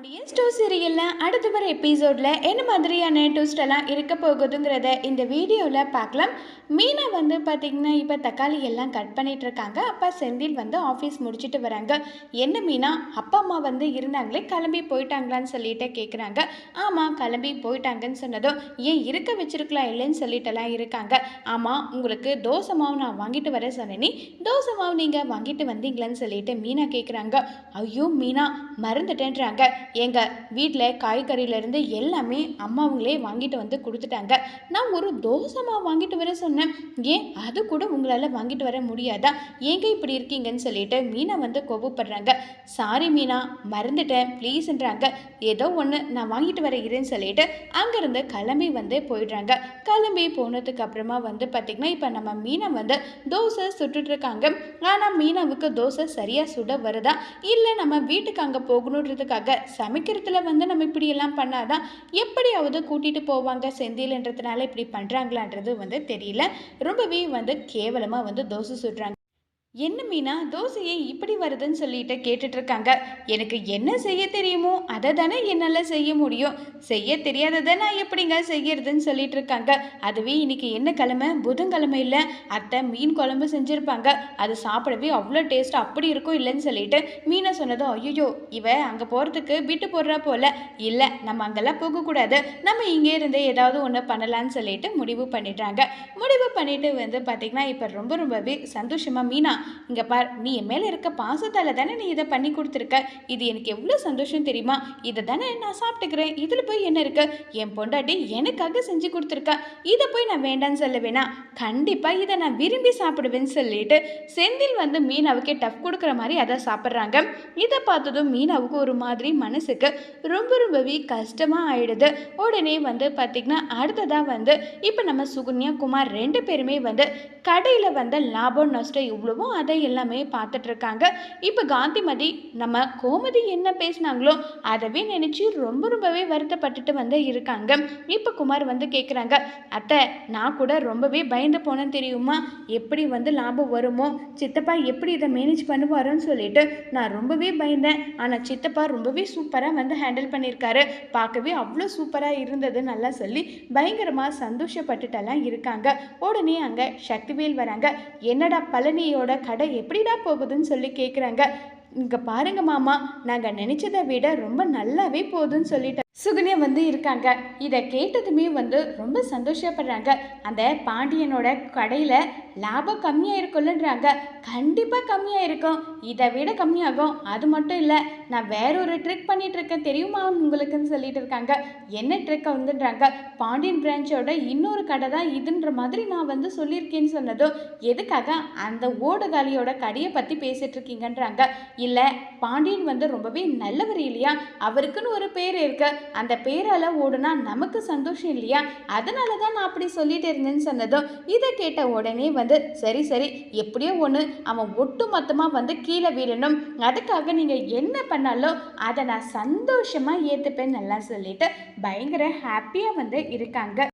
Pandian store சீரியலில் அடுத்து வர எபிசோடில் என்ன மாதிரியான ட்விஸ்ட் எல்லாம் இருக்க போகுதுங்கிறத இந்த வீடியோவில் பார்க்கலாம். மீனா வந்து பார்த்திங்கன்னா இப்போ தக்காளி எல்லாம் கட் பண்ணிட்டு இருக்காங்க. அப்பா செந்தில் வந்து ஆஃபீஸ் முடிச்சுட்டு வராங்க. என்ன மீனா? அப்பா அம்மா வந்து இருந்தாங்களே கிளம்பி போயிட்டாங்களான்னு சொல்லிட்டு கேட்குறாங்க ஆமாம் கிளம்பி போயிட்டாங்கன்னு சொன்னதும் ஏன் இருக்க வச்சிருக்கலாம் இல்லைன்னு சொல்லிட்டுலாம் இருக்காங்க. ஆமாம் உங்களுக்கு தோசை மாவு நான் வாங்கிட்டு வர சொன்னேனே தோசை மாவு நீங்கள் வாங்கிட்டு வந்தீங்களான்னு சொல்லிட்டு மீனா கேட்குறாங்க ஐயோ மீனா மறந்துட்டேன்றாங்க. எங்கள் வீட்டில் காய்கறியிலேருந்து எல்லாமே அம்மாவங்களே வாங்கிட்டு வந்து கொடுத்துட்டாங்க. நான் ஒரு தோசை மாவு வாங்கிட்டு வர சொன்னேன். ஏன்? அது கூட உங்களால் வாங்கிட்டு வர முடியாதா? ஏங்க இப்படி இருக்கீங்கன்னு சொல்லிட்டு மீனா வந்து கோபப்படுறாங்க. சாரி மீனா மறந்துட்டேன். ப்ளீஸ்ன்றாங்க ஏதோ ஒன்று நான் வாங்கிட்டு வர இருன்னு சொல்லிட்டு அங்கேருந்து கிளம்பி வந்து போயிடுறாங்க. கிளம்பி போனதுக்கு அப்புறமா வந்து பார்த்திங்கன்னா இப்போ நம்ம மீனா வந்து தோசை சுட்டுட்ருக்காங்க ஆனால் மீனாவுக்கு தோசை சரியாக சுட வருதா? இல்லை நம்ம வீட்டுக்கு அங்கே போகணுன்றதுக்காக சமைக்கிறதுல வந்து நம்ம இப்படி எல்லாம் பண்ணாதான் எப்படியாவது கூட்டிகிட்டு போவாங்க? செந்தில்ன்றதுனால இப்படி பண்ணுறாங்களான்றது வந்து தெரியல. ரொம்பவே வந்து கேவலமாக வந்து தோசை சுடுறாங்க. என்ன மீனா தோசையை இப்படி வருதுன்னு சொல்லிட்டு கேட்டுட்டு இருக்காங்க எனக்கு என்ன செய்ய தெரியுமோ அதை தானே என்னால் செய்ய முடியும். செய்ய தெரியாததை நான் எப்படிங்க செய்யறதுன்னு சொல்லிட்டு இருக்காங்க அதுவே இன்னைக்கு என்ன கிழமை? புதன்கிழமை இல்லை. அத்தை மீன் குழம்பு செஞ்சுருப்பாங்க. அது சாப்பிடவே அவ்வளோ டேஸ்ட் அப்படி இருக்கும் இல்லைன்னு சொல்லிட்டு மீனை சொன்னதும் ஐயோ இவ அங்கே போகிறதுக்கு விட்டு போடுறா போல. இல்லை நம்ம அங்கெல்லாம் போகக்கூடாது. நம்ம இங்கே இருந்து ஏதாவது ஒன்று பண்ணலான்னு சொல்லிட்டு முடிவு பண்ணிடுறாங்க முடிவு பண்ணிட்டு வந்து பார்த்திங்கன்னா இப்போ ரொம்ப ரொம்பவே சந்தோஷமாக மீனா இங்கே பார் நீ என் மேலே இருக்க பாசத்தால் தானே நீ இதை பண்ணி கொடுத்துருக்க? இது எனக்கு எவ்வளோ சந்தோஷம் தெரியுமா? இதை தானே நான் சாப்பிட்டுக்கிறேன். இதில் போய் என்ன இருக்கு? என் பொண்டாட்டி எனக்காக செஞ்சு கொடுத்துருக்கா. இதை போய் நான் வேண்டான்னு சொல்ல வேணா கண்டிப்பாக இதை நான் விரும்பி சாப்பிடுவேன்னு சொல்லிட்டு செந்தில் வந்து மீனாவுக்கே டஃப் கொடுக்குற மாதிரி அதை சாப்பிட்றாங்க. இதை பார்த்ததும் மீனாவுக்கு ஒரு மாதிரி மனசுக்கு ரொம்ப ரொம்பவே கஷ்டமாக ஆயிடுது. உடனே வந்து பார்த்திங்கன்னா அடுத்ததாக வந்து இப்போ நம்ம சுகன்யா குமார் ரெண்டு பேருமே வந்து கடையில் வந்த லாபம் நஷ்டம் இவ்வளவோ அதை எல்லாமே பார்த்துட்ருக்காங்க. இப்போ காந்திமதி நம்ம கோமதி என்ன பேசினாங்களோ அதவே நினச்சி ரொம்ப ரொம்பவே வருத்தப்பட்டுட்டு வந்து இருக்காங்க. இப்போ குமார் வந்து கேட்குறாங்க அத்தை நான் கூட ரொம்பவே பயந்து போனேன்னு தெரியுமா? எப்படி வந்து லாபம் வருமோ? சித்தப்பா எப்படி இதை மேனேஜ் பண்ணுவாரோன்னு சொல்லிட்டு நான் ரொம்பவே பயந்தேன். ஆனால் சித்தப்பா ரொம்பவே சூப்பராக வந்து ஹேண்டில் பண்ணியிருக்காரு. பார்க்கவே அவ்வளோ சூப்பராக இருந்தது நல்லா சொல்லி பயங்கரமாக சந்தோஷப்பட்டுட்டெல்லாம் இருக்காங்க. உடனே அங்கே சக்திவேல் வராங்க. என்னடா பழனியோட கடை எப்படிடா போகுதுன்னு சொல்லி கேட்குறாங்க இங்கே பாருங்க மாமா நாங்கள் நினச்சதை விட ரொம்ப நல்லாவே போகுதுன்னு சொல்லிட்டு சுகுனியா வந்து இருக்காங்க. இதை கேட்டதுமே வந்து ரொம்ப சந்தோஷப்படுறாங்க. அந்த பாண்டியனோட கடையில் லாபம் கம்மியாக இருக்கும்லன்றாங்க. கண்டிப்பாக கம்மியாக இருக்கும். இதை விட கம்மியாகும். அது மட்டும் இல்லை நான் வேற ஒரு ட்ரிக் பண்ணிகிட்ருக்கேன் இருக்கேன் தெரியுமா உங்களுக்குன்னு சொல்லிட்டு இருக்காங்க. என்ன ட்ரிக் வந்துன்றாங்க? பாண்டியன் பிரான்ச்சோட இன்னொரு கடை தான் இதுன்ற மாதிரி நான் வந்து சொல்லியிருக்கேன்னு சொன்னதும் எதுக்காக அந்த ஓடுகாலியோட கடையை பற்றி பேசிகிட்டு இருக்கீங்கன்றாங்க இல்லை பாண்டியன் வந்து ரொம்பவே நல்லவர் இல்லையா? அவருக்குன்னு ஒரு பேர் இருக்கு. அந்த பேரால் ஓடுனா நமக்கு சந்தோஷம் இல்லையா? அதனால தான் நான் அப்படி சொல்லிட்டு இருந்தேன்னு சொன்னதும் இதை கேட்ட உடனே வந்து சரி சரி எப்படியோ ஒன்று அவன் ஒட்டு மொத்தமாக வந்து கீழே வீழணும் அதுக்காக நீங்கள் என்ன பண்ணாலும் அதை நான் சந்தோஷமாக ஏற்றுப்பேன் நல்லா சொல்லிட்டு பயங்கர ஹாப்பியாக வந்து இருக்காங்க.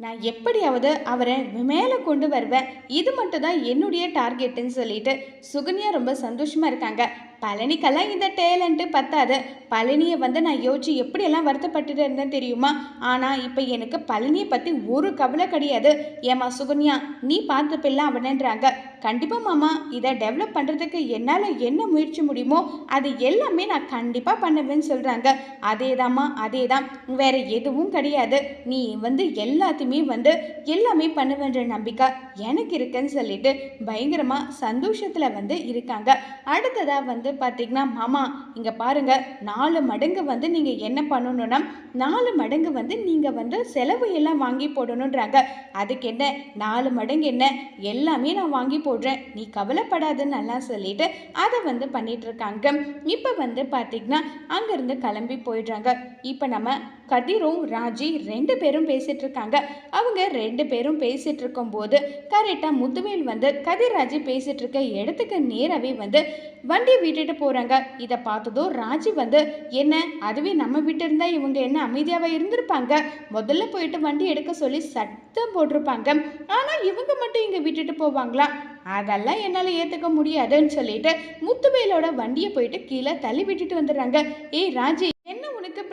நான் எப்படியாவது அவரை மேலே கொண்டு வருவேன். இது மட்டும் தான் என்னுடைய டார்கெட்டுன்னு சொல்லிட்டு சுகன்யா ரொம்ப சந்தோஷமாக இருக்காங்க. பழனிக்கெல்லாம் இந்த டேலண்ட்டு பத்தாது. பழனியை வந்து நான் யோசிச்சு எப்படியெல்லாம் வருத்தப்பட்டுட்டு இருந்தேன் தெரியுமா? ஆனால் இப்போ எனக்கு பழனியை பற்றி ஒரு கவலை கிடையாது. ஏமா சுகன்யா நீ பார்த்துப்பில்ல அப்படின்றாங்க கண்டிப்பாக மாமா இதை டெவலப் பண்ணுறதுக்கு என்னால் என்ன முயற்சி முடியுமோ அது எல்லாமே நான் கண்டிப்பாக பண்ணுவேன்னு சொல்கிறாங்க அதே தாம்மா அதே தான் வேறு எதுவும் கிடையாது. நீ வந்து எல்லாத்தையுமே வந்து எல்லாமே பண்ணுவேன்ற நம்பிக்கை எனக்கு இருக்குன்னு சொல்லிட்டு பயங்கரமாக சந்தோஷத்தில் வந்து இருக்காங்க. அடுத்ததாக வந்து பார்த்தீங்கன்னா மாமா இங்கே பாருங்க நாலு மடங்கு வந்து நீங்கள் என்ன பண்ணணும்னா நாலு மடங்கு வந்து நீங்கள் வந்து செலவு எல்லாம் வாங்கி போடணுன்றாங்க அதுக்கு என்ன? நாலு மடங்கு என்ன? எல்லாமே நான் வாங்கி போடுறேன். நீ கவலைப்படாதுன்னு நல்லா சொல்லிட்டு அதை வந்து பண்ணிகிட்ருக்காங்க இப்போ வந்து பார்த்தீங்கன்னா அங்கேருந்து கிளம்பி போயிடுறாங்க. இப்போ நம்ம கதிரும் ராஜி ரெண்டு பேரும் பேசிட்டு இருக்காங்க அவங்க ரெண்டு பேரும் பேசிட்டு இருக்கும்போது கரெக்டாக முத்துவேல் வந்து கதிர் ராஜி பேசிட்டு இருக்க இடத்துக்கு நேராகவே வந்து வண்டி விட்டுட்டு போறாங்க. இதை பார்த்ததும் ராஜி வந்து என்ன அதுவே நம்ம வீட்டு இருந்தா இவங்க என்ன அமைதியாவா இருந்திருப்பாங்க? முதல்ல போயிட்டு வண்டி எடுக்க சொல்லி சத்தம் போட்டிருப்பாங்க. ஆனா இவங்க மட்டும் இங்க விட்டுட்டு போவாங்களா? அதெல்லாம் என்னால் ஏற்றுக்க முடியாதுன்னு சொல்லிட்டு முத்துவேலோட வண்டியை போயிட்டு கீழே தள்ளி விட்டுட்டு வந்துடுறாங்க. ஏய் ராஜி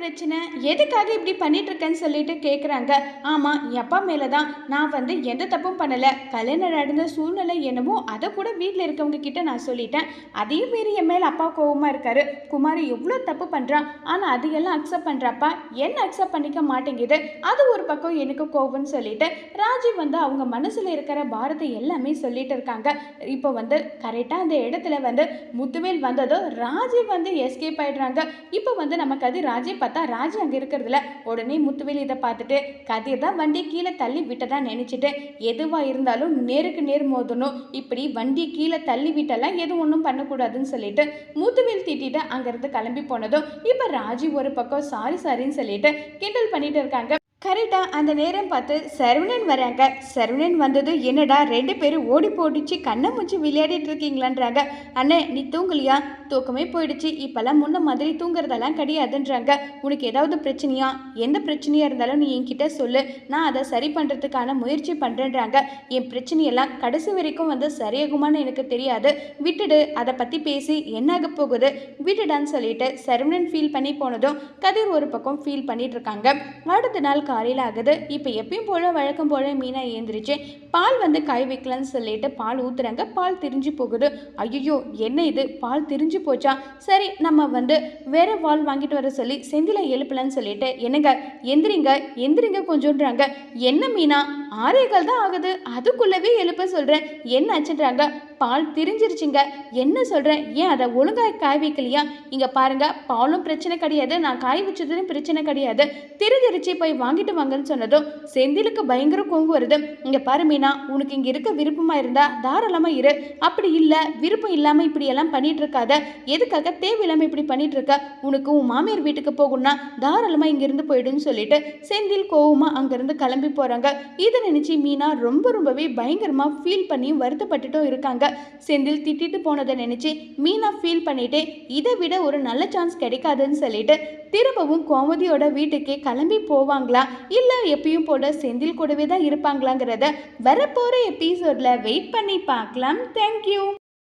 பிரச்சனை? எதுக்காக இப்படி பண்ணிட்டு இருக்கேன்னு சொல்லிட்டு கேட்குறாங்க ஆமாம் என் அப்பா மேலே தான் நான் வந்து எந்த தப்பும் பண்ணலை. கல்யாணம் நடந்த சூழ்நிலை என்னமோ அதை கூட வீட்டில் இருக்கவங்க கிட்ட நான் சொல்லிட்டேன். அதையும் மீறி என் மேலே அப்பா கோவமாக இருக்காரு. குமார் எவ்வளோ தப்பு பண்ணுறான் ஆனால் அதையெல்லாம் அக்செப்ட் பண்ணுறப்பா என்ன அக்செப்ட் பண்ணிக்க மாட்டேங்குது? அது ஒரு பக்கம் எனக்கு கோவம்னு சொல்லிட்டு ராஜீவ் வந்து அவங்க மனசில் இருக்கிற பாரத்தை எல்லாமே சொல்லிட்டு இருக்காங்க. இப்போ வந்து கரெக்டாக அந்த இடத்துல வந்து முத்துவேல் வந்ததும் ராஜீவ் வந்து எஸ்கேப் ஆயிடுறாங்க. இப்போ வந்து நமக்கு அது ராஜீவ் பார்த்தா ராஜி அங்கே இருக்கிறதுல உடனே முத்துவேலி இதை பார்த்துட்டு கதிர் தான் வண்டி கீழே தள்ளி விட்டதா நினச்சிட்டு எதுவாக இருந்தாலும் நேருக்கு நேர் மோதணும். இப்படி வண்டி கீழே தள்ளி விட்டெல்லாம் எதுவும் ஒன்றும் பண்ணக்கூடாதுன்னு சொல்லிட்டு முத்துவேல் திட்டிட்டு அங்கேருந்து கிளம்பி போனதும் இப்போ ராஜி ஒரு பக்கம் சாரி சாரின்னு சொல்லிட்டு கிண்டல் பண்ணிட்டு இருக்காங்க. கரெக்டாக அந்த நேரம் பார்த்து சரவணன் வராங்க. சரவணன் வந்தது என்னடா ரெண்டு பேரும் ஓடி போட்டுச்சு கண்ணை முச்சு விளையாடிட்டு இருக்கீங்களான்றாங்க. அண்ணே நீ தூங்கலையா? தூக்கமே போயிடுச்சு. இப்போல்லாம் முன்ன மாதிரி தூங்குறதெல்லாம் கிடையாதுன்றாங்க. உனக்கு ஏதாவது பிரச்சனையா? எந்த பிரச்சனையாக இருந்தாலும் நீ என்கிட்ட சொல்லு. நான் அதை சரி பண்ணுறதுக்கான முயற்சி பண்ணுறேன்றாங்க என் பிரச்சனையெல்லாம் கடைசி வரைக்கும் வந்து சரியாகுமான்னு எனக்கு தெரியாது. விட்டுடு அதை பற்றி பேசி என்னாக போகுது? விட்டுடான்னு சொல்லிட்டு சரவணன் ஃபீல் பண்ணி போனதும் கதிர் ஒரு பக்கம் ஃபீல் பண்ணிட்டு இருக்காங்க. அடுத்த நாள் காலையில் ஆகுது இப்போ எப்பயும் போல வழக்கம் போல மீனா ஏந்திரிச்சு பால் வந்து கை வைக்கலன்னு சொல்லிட்டு பால் ஊத்துறாங்க. பால் திரிஞ்சு போகுது. ஐயோ என்ன இது? பால் திரிஞ்சு போச்சா? சரி நம்ம வந்து வேற பால் வாங்கிட்டு வர சொல்லி செந்தில எழுப்பலன்னு சொல்லிட்டு என்னங்க எந்திரிங்க எந்திரிங்க கொஞ்சம்ன்றாங்க என்ன மீனா? ஆறேகால் தான் ஆகுது. அதுக்குள்ளவே எழுப்ப சொல்கிறேன் என்ன ஆச்சுன்றாங்க பால் திரிஞ்சிருச்சுங்க. என்ன சொல்கிறேன் ஏன் அதை ஒழுங்காக காய் வைக்கலையா? இங்கே பாருங்கள் பாலும் பிரச்சனை கிடையாது. நான் காய வச்சதுலையும் பிரச்சனை கிடையாது. திரிஞ்சிருச்சு போய் வாங்கிட்டு வாங்கன்னு சொன்னதும் செந்திலுக்கு பயங்கர கோங்கு வருது. இங்கே பாரு மீனா உனக்கு இங்கே இருக்க விருப்பமாக இருந்தால் தாராளமாக இரு. அப்படி இல்லை விருப்பம் இல்லாமல் இப்படி எல்லாம் பண்ணிட்டு இருக்காத. எதுக்காக தேவையில்லாமல் இப்படி பண்ணிட்டு இருக்க? உனக்கு உன் மாமியார் வீட்டுக்கு போகணும்னா தாராளமாக இங்கேருந்து போயிடுன்னு சொல்லிட்டு செந்தில் கோவமாக அங்கேருந்து கிளம்பி போகிறாங்க இதை நினச்சி மீனா ரொம்ப ரொம்பவே பயங்கரமாக ஃபீல் பண்ணி வருத்தப்பட்டுட்டும் இருக்காங்க. செந்தில் திட்டிட்டு போனதை நினச்சி மீனா ஃபீல் பண்ணிட்டு இதை விட ஒரு நல்ல சான்ஸ் கிடைக்காதுன்னு சொல்லிட்டு திரும்பவும் கோமதியோட வீட்டுக்கே கிளம்பி போவாங்களா? இல்லை எப்பயும் போல செந்தில் கூடவே தான் இருப்பாங்களாங்கிறத வரப்போகிற எபிசோடில் வெயிட் பண்ணி பார்க்கலாம். தேங்க்யூ